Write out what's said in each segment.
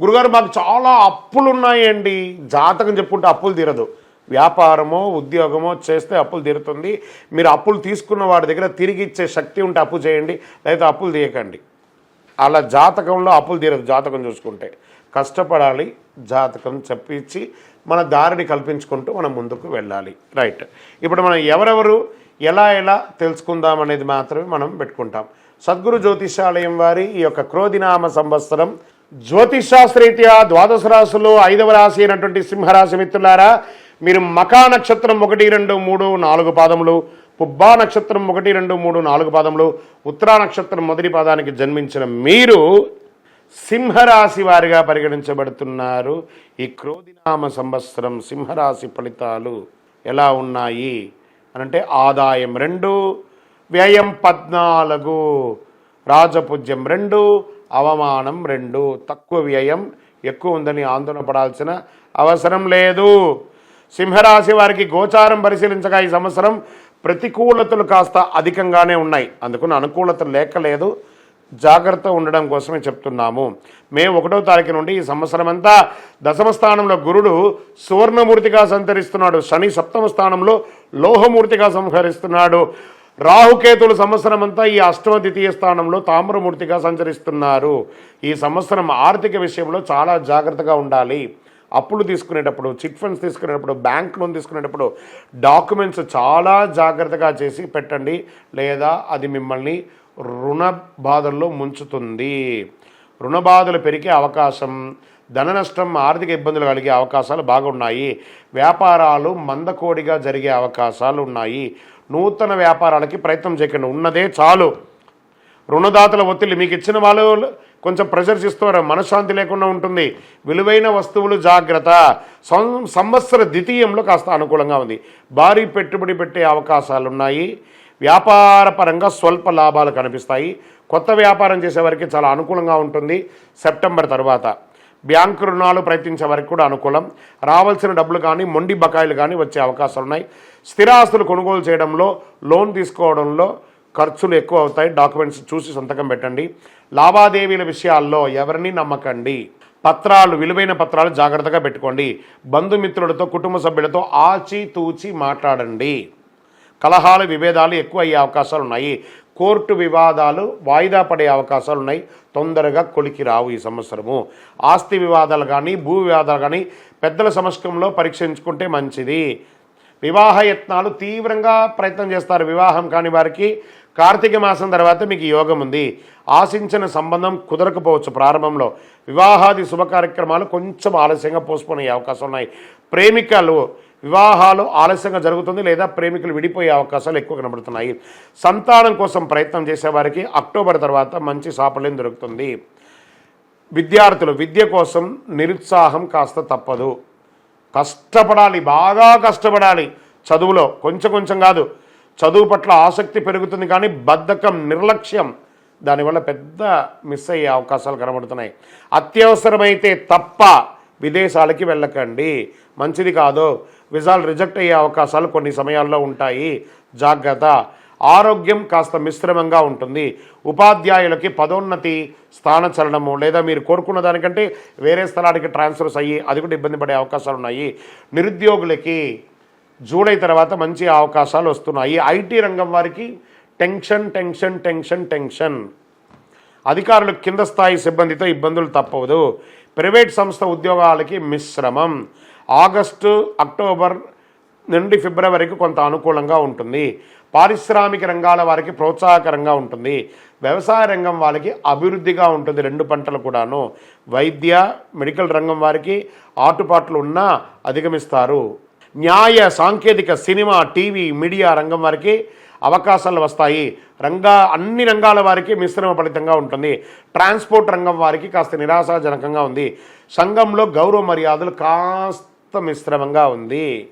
గురుగారు మాకు చాలా అప్పులు ఉన్నాయండి జాతకం చెప్పుకుంటే అప్పులు తీరదు. వ్యాపారమో ఉద్యోగమో చేస్తే అప్పులు తీరుతుంది. మీరు అప్పులు తీసుకున్న వాడి దగ్గర తిరిగి ఇచ్చే శక్తి ఉంటే అప్పు చేయండి. లేదా అప్పులు తీయకండి. అలా జాతకంలో అప్పులు తీరదు జాతకం చూసుకుంటే. కష్టపడాలి జాతకం చెప్పించి మన దారిని కల్పించుకుంటూ మనం ముందుకు వెళ్ళాలి. రైట్. ఇప్పుడు మనం ఎవరెవరు ఎలా ఎలా తెలుసుకుందాం అనేది మాత్రమే మనం పెట్టుకుంటాం. సద్గురు జ్యోతిషాలయం వారి ఈ యొక్క క్రోధినామ సంవత్సరం జ్యోతిషాస్త్రరీత్యా ద్వాదశ రాశులు ఐదవ రాశి అయినటువంటి సింహరాశి మిత్రులారా మీరు మకా నక్షత్రం ఒకటి రెండు మూడు నాలుగు పాదములు పుబ్బా నక్షత్రం ఒకటి రెండు మూడు నాలుగు పాదములు ఉత్తరా నక్షత్రం మొదటి పాదానికి జన్మించిన మీరు సింహరాశి వారిగా పరిగణించబడుతున్నారు. ఈ క్రోధినామ సంవత్సరం సింహరాశి ఫలితాలు ఎలా ఉన్నాయి? అనంటే ఆదాయం రెండు వ్యయం పద్నాలుగు రాజపుజ్యం రెండు అవమానం రెండు తక్కువ వ్యయం ఎక్కువ ఉందని ఆందోళన పడాల్సిన అవసరం లేదు. సింహరాశి వారికి గోచారం పరిశీలించగా ఈ సంవత్సరం ప్రతికూలతలు కాస్త అధికంగానే ఉన్నాయి. అందుకని అనుకూలత లేక లేదు. జాగ్రత్త ఉండడం కోసమే చెప్తున్నాము. మే ఒకటో తారీఖు నుండి ఈ సంవత్సరం అంతా దశమ స్థానంలో గురుడు సువర్ణమూర్తిగా సంతరిస్తున్నాడు శని సప్తమ స్థానంలో లోహమూర్తిగా సంహరిస్తున్నాడు. రాహుకేతులు సంవత్సరం అంతా ఈ అష్టమ ద్వితీయ స్థానంలో తామ్రమూర్తిగా సంచరిస్తున్నారు. ఈ సంవత్సరం ఆర్థిక విషయంలో చాలా జాగ్రత్తగా ఉండాలి. అప్పులు తీసుకునేటప్పుడు చిట్ ఫండ్స్ తీసుకునేటప్పుడు బ్యాంక్ లోన్ తీసుకునేటప్పుడు డాక్యుమెంట్స్ చాలా జాగ్రత్తగా చేసి పెట్టండి. లేదా అది మిమ్మల్ని రుణ బాధల్లో ముంచుతుంది. రుణ బాధలు పెరిగే అవకాశం ధన నష్టం ఆర్థిక ఇబ్బందులు కలిగే అవకాశాలు బాగున్నాయి. వ్యాపారాలు మందకోడిగా జరిగే అవకాశాలు ఉన్నాయి. నూతన వ్యాపారాలకి ప్రయత్నం చేయకండి. ఉన్నదే చాలు. రుణదాతల ఒత్తిడి మీకు ఇచ్చిన వాళ్ళు కొంచెం ప్రెషర్స్ ఇస్తారు మనశ్శాంతి లేకుండా ఉంటుంది. విలువైన వస్తువులు జాగ్రత్త. సం- సంవత్సర ద్వితీయంలో కాస్త అనుకూలంగా ఉంది. భారీ పెట్టుబడి పెట్టే అవకాశాలు ఉన్నాయి. వ్యాపార పరంగా స్వల్ప లాభాలు కనిపిస్తాయి. కొత్త వ్యాపారం చేసే వారికి చాలా అనుకూలంగా ఉంటుంది. సెప్టెంబర్ తర్వాత. బ్యాంకు రుణాలు ప్రయత్నించే వారికి కూడా అనుకూలం. రావాల్సిన డబ్బులు కానీ మొండి బకాయిలు కానీ వచ్చే అవకాశాలు ఉన్నాయి స్థిరాస్తులు కొనుగోలు చేయడంలో లోన్ తీసుకోవడంలో ఖర్చులు ఎక్కువ అవుతాయి. డాక్యుమెంట్స్ చూసి సంతకం పెట్టండి. లావాదేవీల విషయాల్లో ఎవరిని నమ్మకండి. పత్రాలు విలువైన పత్రాలు జాగ్రత్తగా పెట్టుకోండి. బంధుమిత్రులతో కుటుంబ సభ్యులతో ఆచితూచి మాట్లాడండి. కలహాలు విభేదాలు ఎక్కువ అయ్యే అవకాశాలు ఉన్నాయి కోర్టు వివాదాలు వాయిదా పడే అవకాశాలు ఉన్నాయి తొందరగా కొలికి రావు ఈ సంవత్సరము. ఆస్తి వివాదాలు కానీ భూ వివాదాలు కానీ పెద్దల సమక్షంలో పరీక్షించుకుంటే మంచిది. వివాహ యత్నాలు తీవ్రంగా ప్రయత్నం చేస్తారు వివాహం కాని వారికి. కార్తీక మాసం తర్వాత మీకు యోగం ఉంది. ఆశించిన సంబంధం కుదరకపోవచ్చు ప్రారంభంలో. వివాహాది శుభ కార్యక్రమాలు కొంచెం ఆలస్యంగా పోస్పోన్ అయ్యే అవకాశం ఉన్నాయి. ప్రేమికలు వివాహాలు ఆలస్యంగా జరుగుతుంది లేదా ప్రేమికులు విడిపోయే అవకాశాలు ఎక్కువ కనబడుతున్నాయి. సంతానం కోసం ప్రయత్నం చేసేవారికి అక్టోబర్ తర్వాత మంచి సాఫల్యం దొరుకుతుంది. విద్యార్థులు విద్య కోసం నిరుత్సాహం కాస్త తప్పదు. కష్టపడాలి బాగా కష్టపడాలి. చదువులో కొంచెం కొంచెం కాదు. చదువు పట్ల ఆసక్తి పెరుగుతుంది కానీ బద్ధకం నిర్లక్ష్యం దానివల్ల పెద్ద మిస్ అయ్యే అవకాశాలు కనబడుతున్నాయి. అత్యవసరమైతే తప్ప విదేశాలకి వెళ్ళకండి. మంచిది కాదు. విజాలు రిజెక్ట్ అయ్యే అవకాశాలు కొన్ని సమయాల్లో ఉంటాయి. జాగ్రత్త. ఆరోగ్యం కాస్త మిశ్రమంగా ఉంటుంది. ఉపాధ్యాయులకి పదోన్నతి స్థానచలనము లేదా మీరు కోరుకున్న దానికంటే వేరే స్థలానికి ట్రాన్స్ఫర్స్ అయ్యి అది కూడా ఇబ్బంది పడే అవకాశాలు ఉన్నాయి. నిరుద్యోగులకి జూలై తర్వాత మంచి అవకాశాలు వస్తున్నాయి. ఐటీ రంగం వారికి టెన్షన్ టెన్షన్ టెన్షన్ టెన్షన్. అధికారులు కింద స్థాయి సిబ్బందితో ఇబ్బందులు తప్పవదు. ప్రైవేట్ సంస్థ ఉద్యోగాలకి మిశ్రమం. ఆగస్టు అక్టోబర్ నుండి ఫిబ్రవరికి కొంత అనుకూలంగా ఉంటుంది. పారిశ్రామిక రంగాల వారికి ప్రోత్సాహకరంగా ఉంటుంది. వ్యవసాయ రంగం వాళ్ళకి అభివృద్ధిగా ఉంటుంది రెండు పంటలు కూడాను. వైద్య మెడికల్ రంగం వారికి ఆటుపాట్లు ఉన్నా అధిగమిస్తారు. న్యాయ సాంకేతిక సినిమా టీవీ మీడియా రంగం వారికి అవకాశాలు వస్తాయి. రంగా అన్ని రంగాల వారికి మిశ్రమ ఫలితంగా ఉంటుంది. ట్రాన్స్పోర్ట్ రంగం వారికి కాస్త నిరాశాజనకంగా ఉంది. సంఘంలో గౌరవ మర్యాదలు కాస్త మిశ్రమంగా ఉంది.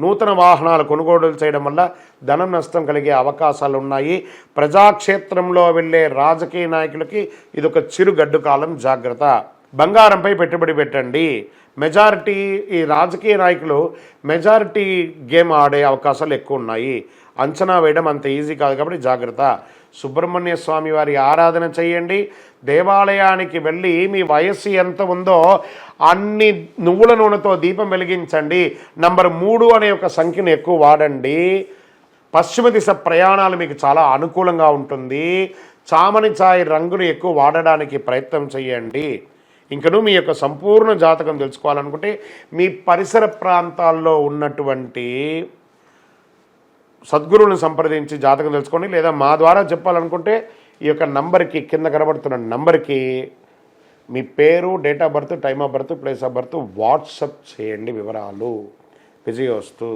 నూతన వాహనాలు కొనుగోలు చేయడం వల్ల ధనం నష్టం కలిగే అవకాశాలు ఉన్నాయి ప్రజాక్షేత్రంలో వెళ్ళే రాజకీయ నాయకులకి ఇది ఒక చిరుగడ్డు కాలం జాగ్రత్త. బంగారంపై పెట్టుబడి పెట్టండి. మెజారిటీ ఈ రాజకీయ నాయకులు మెజారిటీ గేమ్ ఆడే అవకాశాలు ఎక్కువ ఉన్నాయి. అంచనా వేయడం అంత ఈజీ కాదు కాబట్టి జాగ్రత్త. సుబ్రహ్మణ్య స్వామి వారి ఆరాధన చేయండి. దేవాలయానికి వెళ్ళి మీ వయస్సు ఎంత ఉందో అన్ని నువ్వుల నూనెతో దీపం వెలిగించండి. నంబర్ మూడు అనే ఒక సంఖ్యను ఎక్కువ వాడండి. పశ్చిమ దిశ ప్రయాణాలు మీకు చాలా అనుకూలంగా ఉంటుంది. చామని ఛాయ్ రంగును ఎక్కువ వాడడానికి ప్రయత్నం చేయండి. ఇంకను మీ యొక్క సంపూర్ణ జాతకం తెలుసుకోవాలనుకుంటే మీ పరిసర ప్రాంతాల్లో ఉన్నటువంటి సద్గురువుని సంప్రదించి జాతకం తెలుసుకోండి. లేదా మా ద్వారా చెప్పాలనుకుంటే ఈ యొక్క నంబర్కి కింద కనబడుతున్న నంబర్కి మీ పేరు date of birth time of birth place of birth WhatsApp చేయండి వివరాలు. విజయోస్తు.